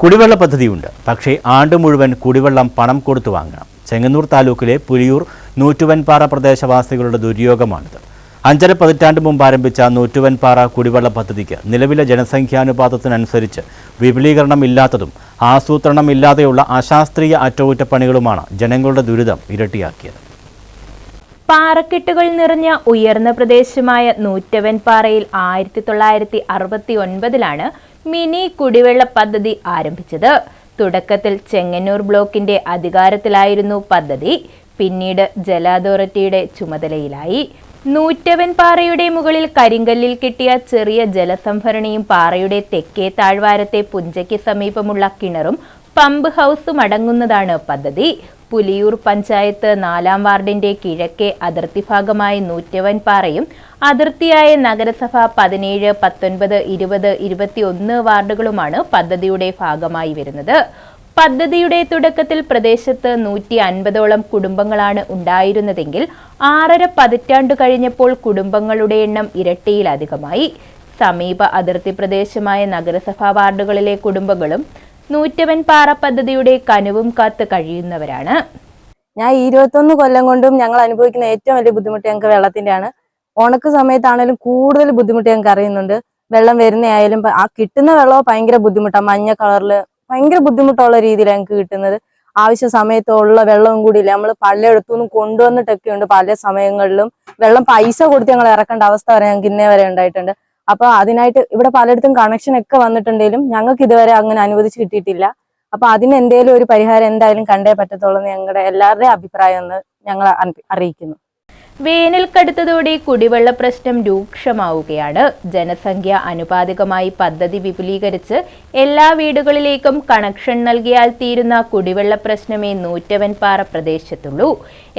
കുടിവെള്ള പദ്ധതിയുണ്ട്. പക്ഷേ ആണ്ട് മുഴുവൻ കുടിവെള്ളം പണം കൊടുത്തു വാങ്ങണം. ചെങ്ങന്നൂർ താലൂക്കിലെ പുലിയൂർ നൂറ്റുവൻപാറ പ്രദേശവാസികളുടെ ദുര്യോഗമാണിത്. അഞ്ചര പതിറ്റാണ്ട് മുമ്പ് ആരംഭിച്ച നൂറ്റുവൻപാറ കുടിവെള്ള പദ്ധതിക്ക് നിലവിലെ ജനസംഖ്യാനുപാതത്തിനനുസരിച്ച് വിപുലീകരണം ഇല്ലാത്തതും ആസൂത്രണം ഇല്ലാതെയുള്ള അശാസ്ത്രീയ അറ്റകുറ്റപ്പണികളുമാണ് ജനങ്ങളുടെ ദുരിതം ഇരട്ടിയാക്കിയത്. പാറക്കെട്ടുകൾ നിറഞ്ഞ ഉയർന്ന പ്രദേശമായ നൂറ്റവൻപാറയിൽ ആയിരത്തി തൊള്ളായിരത്തി അറുപത്തി ഒൻപതിലാണ് മിനി കുടിവെള്ള പദ്ധതി ആരംഭിച്ചത്. തുടക്കത്തിൽ ചെങ്ങന്നൂർ ബ്ലോക്കിന്റെ അധികാരത്തിലായിരുന്നു പദ്ധതി. പിന്നീട് ജല അതോറിറ്റിയുടെ ചുമതലയിലായി. നൂറ്റവൻ പാറയുടെ മുകളിൽ കരിങ്കല്ലിൽ കിട്ടിയ ചെറിയ ജലസംഭരണിയും പാറയുടെ തെക്കേ താഴ്വാരത്തെ പുഞ്ചയ്ക്ക് സമീപമുള്ള കിണറും പമ്പ് ഹൗസും അടങ്ങുന്നതാണ് പദ്ധതി. പുലിയൂർ പഞ്ചായത്ത് നാലാം വാർഡിന്റെ കിഴക്കേ അതിർത്തി ഭാഗമായ നൂറ്റവൻ പാറയും അതിർത്തിയായ നഗരസഭ പതിനേഴ് പത്തൊൻപത് ഇരുപത് ഇരുപത്തിയൊന്ന് വാർഡുകളുമാണ് പദ്ധതിയുടെ ഭാഗമായി വരുന്നത്. പദ്ധതിയുടെ തുടക്കത്തിൽ പ്രദേശത്ത് നൂറ്റി അൻപതോളം കുടുംബങ്ങളാണ് ഉണ്ടായിരുന്നതെങ്കിൽ ആറര പതിറ്റാണ്ടു കഴിഞ്ഞപ്പോൾ കുടുംബങ്ങളുടെ എണ്ണം ഇരട്ടിയിലധികമായി. സമീപ അതിർത്തി പ്രദേശമായ നഗരസഭാ വാർഡുകളിലെ കുടുംബങ്ങളും നൂറ്റവൻ പാറ പദ്ധതിയുടെ കനവും കാത്ത് കഴിയുന്നവരാണ്. ഞാൻ ഇരുപത്തൊന്ന് കൊല്ലം കൊണ്ടും ഞങ്ങൾ അനുഭവിക്കുന്ന ഏറ്റവും വലിയ ബുദ്ധിമുട്ട് ഞങ്ങൾക്ക് വെള്ളത്തിന്റെയാണ് ഉണക്ക് സമയത്താണെങ്കിലും കൂടുതൽ ബുദ്ധിമുട്ട് ഞങ്ങൾക്ക് അറിയുന്നുണ്ട്. വെള്ളം വരുന്നതായാലും പ- ആ കിട്ടുന്ന വെള്ളവും ഭയങ്കര ബുദ്ധിമുട്ടാണ് മഞ്ഞ കളറിൽ ഭയങ്കര ബുദ്ധിമുട്ടുള്ള രീതിയിലാണ് ഞങ്ങൾക്ക് കിട്ടുന്നത്. ആവശ്യ സമയത്തുള്ള വെള്ളവും കൂടി ഇല്ല. നമ്മൾ പലയിടത്തുനിന്നും കൊണ്ടുവന്നിട്ടൊക്കെ കൊണ്ടുവന്നിട്ടൊക്കെയുണ്ട് പല സമയങ്ങളിലും. വെള്ളം പൈസ കൊടുത്ത് ഞങ്ങൾ ഇറക്കേണ്ട അവസ്ഥ വരെ ഞങ്ങൾക്ക് ഇന്നേ വരെ ഉണ്ടായിട്ടുണ്ട്. അപ്പൊ അതിനായിട്ട് ഇവിടെ പലയിടത്തും കണക്ഷൻ ഒക്കെ വന്നിട്ടുണ്ടെങ്കിലും ഞങ്ങൾക്ക് ഇതുവരെ അങ്ങനെ അനുവദിച്ച് കിട്ടിയിട്ടില്ല. അപ്പൊ അതിന് എന്തെങ്കിലും ഒരു പരിഹാരം എന്തായാലും കണ്ടേ പറ്റത്തുള്ളൂ ഞങ്ങളുടെ എല്ലാവരുടെയും അഭിപ്രായം എന്ന് ഞങ്ങൾ അറിയിക്കുന്നു. വേനൽ കടുത്തതോടെ കുടിവെള്ള പ്രശ്നം രൂക്ഷമാവുകയാണ്. ജനസംഖ്യ അനുപാതികമായി പദ്ധതി വിപുലീകരിച്ച് എല്ലാ വീടുകളിലേക്കും കണക്ഷൻ നൽകിയാൽ തീരുന്ന കുടിവെള്ള പ്രശ്നമേ നൂറ്റവൻപാറ പ്രദേശത്തുള്ളൂ.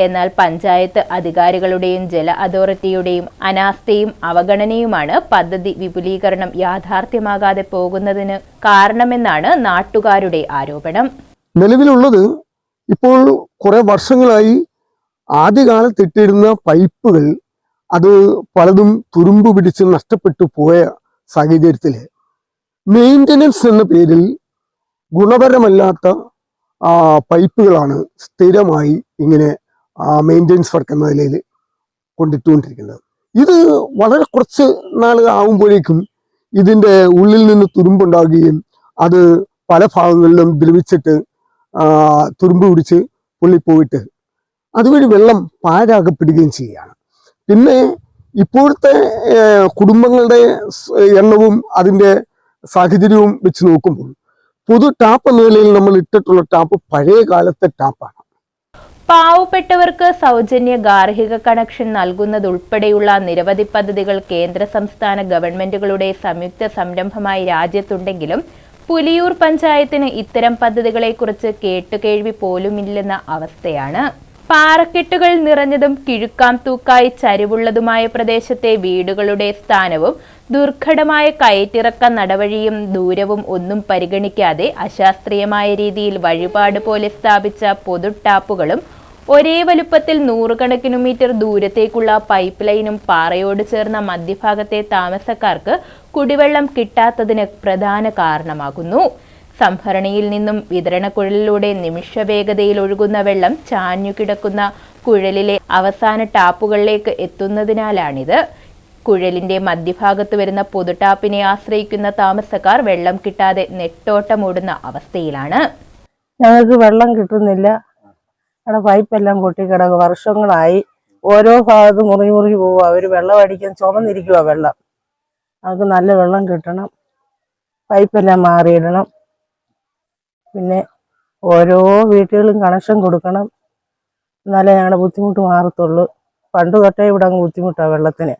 എന്നാൽ പഞ്ചായത്ത് അധികാരികളുടെയും ജല അതോറിറ്റിയുടെയും അനാസ്ഥയും അവഗണനയുമാണ് പദ്ധതി വിപുലീകരണം യാഥാർത്ഥ്യമാകാതെ പോകുന്നതിന് കാരണമെന്നാണ് നാട്ടുകാരുടെ ആരോപണം. നിലവിലുള്ളത് ഇപ്പോൾ കുറെ വർഷങ്ങളായി ആദ്യകാലത്ത് ഇട്ടിരുന്ന പൈപ്പുകൾ അത് പലതും തുരുമ്പ് പിടിച്ച് നഷ്ടപ്പെട്ടു പോയ സാഹചര്യത്തിൽ മെയിന്റനൻസ് എന്ന പേരിൽ ഗുണപരമല്ലാത്ത പൈപ്പുകളാണ് സ്ഥിരമായി ഇങ്ങനെ മെയിന്റനൻസ് വർക്ക് എന്ന നിലയിൽ കൊണ്ടിട്ടുകൊണ്ടിരിക്കുന്നത്. ഇത് വളരെ കുറച്ച് നാൾ ഇതിന്റെ ഉള്ളിൽ നിന്ന് തുരുമ്പുണ്ടാകുകയും അത് പല ഭാഗങ്ങളിലും ദ്രവിച്ചിട്ട് തുരുമ്പ് പിടിച്ച് പൊള്ളിപ്പോയിട്ട് അതുവഴി വെള്ളം പാഴാകപ്പെടുകയും ചെയ്യുകയാണ്. പിന്നെ ഇപ്പോഴത്തെ കുടുംബങ്ങളുടെ എണ്ണവും അതിന്റെ സാഹചര്യവും വെച്ച് നോക്കുമ്പോൾ പൊതു ടാപ്പ് നിലയിൽ നമ്മൾ ഇട്ടിട്ടുള്ള ടാപ്പ് പഴയ കാലത്തെ ടാപ്പാണ്. പാവപ്പെട്ടവർക്ക് സൗജന്യ ഗാർഹിക കണക്ഷൻ നൽകുന്നതുൾപ്പെടെയുള്ള നിരവധി പദ്ധതികൾ കേന്ദ്ര സംസ്ഥാന ഗവൺമെന്റുകളുടെ സംയുക്ത സംരംഭമായി രാജ്യത്തുണ്ടെങ്കിലും പുലിയൂർ പഞ്ചായത്തിന് ഇത്തരം പദ്ധതികളെക്കുറിച്ച് കേട്ടുകേഴ്വി പോലുമില്ലെന്ന അവസ്ഥയാണ്. പാറക്കെട്ടുകൾ നിറഞ്ഞതും കിഴുക്കാം തൂക്കായി ചരിവുള്ളതുമായ പ്രദേശത്തെ വീടുകളുടെ സ്ഥാനവും ദുർഘടമായ കയറ്റിറക്ക നടവഴിയും ദൂരവും ഒന്നും പരിഗണിക്കാതെ അശാസ്ത്രീയമായ രീതിയിൽ വഴിപാട് പോലെ സ്ഥാപിച്ച പൊതു ടാപ്പുകളും ഒരേ വലുപ്പത്തിൽ നൂറുകണക്കിന് മീറ്റർ ദൂരത്തേക്കുള്ള പൈപ്പ് ലൈനും പാറയോട് ചേർന്ന മധ്യഭാഗത്തെ താമസക്കാർക്ക് കുടിവെള്ളം കിട്ടാത്തതിന് പ്രധാന കാരണമാകുന്നു. സംഭരണിയിൽ നിന്നും വിതരണക്കുഴലിലൂടെ നിമിഷ വേഗതയിൽ ഒഴുകുന്ന വെള്ളം ചാഞ്ഞുകിടക്കുന്ന കുഴലിലെ അവസാന ടാപ്പുകളിലേക്ക് എത്തുന്നതിനാലാണിത്. കുഴലിന്റെ മധ്യഭാഗത്ത് വരുന്ന പൊതുടാപ്പിനെ ആശ്രയിക്കുന്ന താമസക്കാർ വെള്ളം കിട്ടാതെ നെട്ടോട്ടമോടുന്ന അവസ്ഥയിലാണ്. ഞങ്ങൾക്ക് വെള്ളം കിട്ടുന്നില്ല. അവിടെ പൈപ്പെല്ലാം പൊട്ടിക്കിടക്കുക വർഷങ്ങളായി. ഓരോ ഭാഗത്തും മുറിഞ്ഞു മുറിഞ്ഞു പോവുക. അവർ വെള്ളം അടിക്കാൻ ചുമന്നിരിക്കുക വെള്ളം. നമുക്ക് നല്ല വെള്ളം കിട്ടണം. പൈപ്പെല്ലാം മാറിയിടണം. പിന്നെ ഓരോ വീട്ടുകളും കണക്ഷൻ കൊടുക്കണം. എന്നാലേ ഞങ്ങളുടെ ബുദ്ധിമുട്ട് മാറത്തുള്ളൂ. പണ്ട് തൊട്ടേ ഇവിടെ അങ്ങ് ബുദ്ധിമുട്ടാണ് വെള്ളത്തിന്.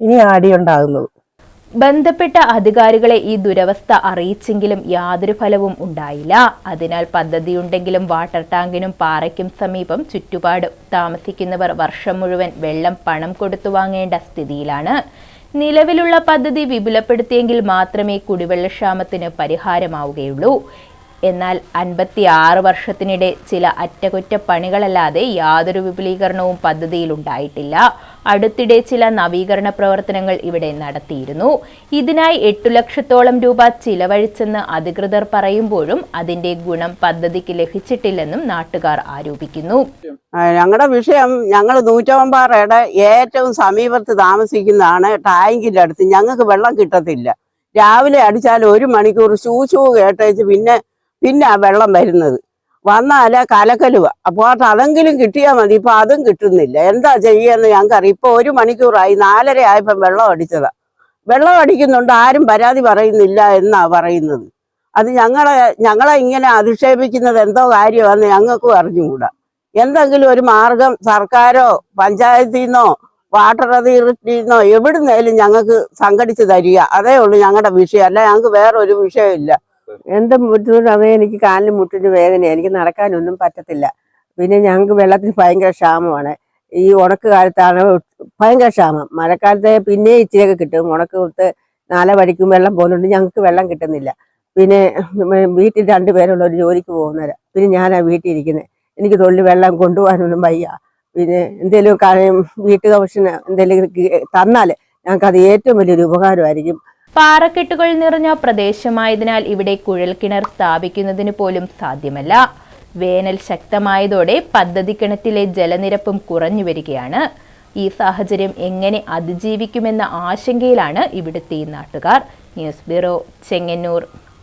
ഇനി ആടിയുണ്ടാകുന്നത് ബന്ധപ്പെട്ട അധികാരികളെ ഈ ദുരവസ്ഥ അറിയിച്ചെങ്കിലും യാതൊരു ഫലവും ഉണ്ടായില്ല. അതിനാൽ പദ്ധതിയുണ്ടെങ്കിലും വാട്ടർ ടാങ്കിനും പാറയ്ക്കും സമീപം ചുറ്റുപാട് താമസിക്കുന്നവർ വർഷം മുഴുവൻ വെള്ളം പണം കൊടുത്തു വാങ്ങേണ്ട സ്ഥിതിയിലാണ്. നിലവിലുള്ള പദ്ധതി വിപുലപ്പെടുത്തിയെങ്കിൽ മാത്രമേ കുടിവെള്ളക്ഷാമത്തിന് പരിഹാരമാവുകയുള്ളൂ. എന്നാൽ അൻപത്തി ആറ് വർഷത്തിനിടെ ചില അറ്റകുറ്റപ്പണികളല്ലാതെ യാതൊരു വിപുലീകരണവും പദ്ധതിയിലുണ്ടായിട്ടില്ല. അടുത്തിടെ ചില നവീകരണ പ്രവർത്തനങ്ങൾ ഇവിടെ നടത്തിയിരുന്നു. ഇതിനായി എട്ടു ലക്ഷത്തോളം രൂപ ചിലവഴിച്ചെന്ന് അധികൃതർ പറയുമ്പോഴും അതിന്റെ ഗുണം പദ്ധതിക്ക് ലഭിച്ചിട്ടില്ലെന്നും നാട്ടുകാർ ആരോപിക്കുന്നു. ഞങ്ങളുടെ വിഷയം ഞങ്ങൾ നൂറ്റമ്പാറയുടെ ഏറ്റവും സമീപത്ത് താമസിക്കുന്നതാണ് ടാങ്കിന്റെ അടുത്ത് ഞങ്ങൾക്ക് വെള്ളം കിട്ടത്തില്ല. രാവിലെ അടിച്ചാൽ ഒരു മണിക്കൂർ ഷൂ കേട്ടേച്ച് പിന്നെ പിന്നെ ആ വെള്ളം വരുന്നത്. വന്നാൽ കലക്കലുവ. അപ്പോൾ അതെങ്കിലും കിട്ടിയാൽ മതി. ഇപ്പൊ അതും കിട്ടുന്നില്ല. എന്താ ചെയ്യാന്ന് ഞങ്ങൾക്കറിയാം. ഇപ്പൊ ഒരു മണിക്കൂറായി. നാലര ആയപ്പം വെള്ളം അടിച്ചതാ. വെള്ളം അടിക്കുന്നുണ്ട്. ആരും പരാതി പറയുന്നില്ല എന്നാ പറയുന്നത്. അത് ഞങ്ങളെ ഞങ്ങളെ ഇങ്ങനെ അധിക്ഷേപിക്കുന്നത് എന്തോ കാര്യമാണെന്ന് ഞങ്ങൾക്കും അറിഞ്ഞുകൂടാ. എന്തെങ്കിലും ഒരു മാർഗം സർക്കാരോ പഞ്ചായത്തിൽ നിന്നോ വാട്ടർ അതോറിറ്റിയിൽ നിന്നോ എവിടുന്നേലും ഞങ്ങൾക്ക് സംഘടിച്ച് തരിക. അതേ ഉള്ളൂ ഞങ്ങളുടെ വിഷയം. അല്ല ഞങ്ങൾക്ക് വേറെ ഒരു വിഷയമില്ല. എന്ത് ബുദ്ധിമുട്ടാണ് എനിക്ക് കാലിന് മുട്ടിന് വേദന എനിക്ക് നടക്കാനൊന്നും പറ്റത്തില്ല. പിന്നെ ഞങ്ങൾക്ക് വെള്ളത്തിന് ഭയങ്കര ക്ഷാമമാണ്. ഈ ഉണക്ക് കാലത്താണ് ഭയങ്കര ക്ഷാമം. മഴക്കാലത്ത് പിന്നെ ഇച്ചിരിയൊക്കെ കിട്ടും. ഉണക്ക് കൊടുത്ത് നാല വടിക്കും വെള്ളം പോകുന്നുണ്ട് ഞങ്ങൾക്ക് വെള്ളം കിട്ടുന്നില്ല. പിന്നെ വീട്ടിൽ രണ്ടുപേരുള്ള ഒരു ജോലിക്ക് പോകുന്നവരാ. പിന്നെ ഞാനാ വീട്ടിൽ ഇരിക്കുന്നത് എനിക്ക് തൊള്ളി വെള്ളം കൊണ്ടുപോകാനൊന്നും വയ്യ. പിന്നെ എന്തെങ്കിലും കാര്യം വീട്ടുകാവശ്യത്തിന് എന്തെങ്കിലും തന്നാൽ ഞങ്ങൾക്ക് അത് ഏറ്റവും വലിയൊരു ഉപകാരമായിരിക്കും. പാറക്കെട്ടുകൾ നിറഞ്ഞ പ്രദേശമായതിനാൽ ഇവിടെ കുഴൽക്കിണർ സ്ഥാപിക്കുന്നതിന് പോലും സാധ്യമല്ല. വേനൽ ശക്തമായതോടെ പദ്ധതി കിണറ്റിലെ ജലനിരപ്പും കുറഞ്ഞു വരികയാണ്. ഈ സാഹചര്യം എങ്ങനെ അതിജീവിക്കുമെന്ന ആശങ്കയിലാണ് ഇവിടുത്തെ നാട്ടുകാർ. News bureau Chengannur.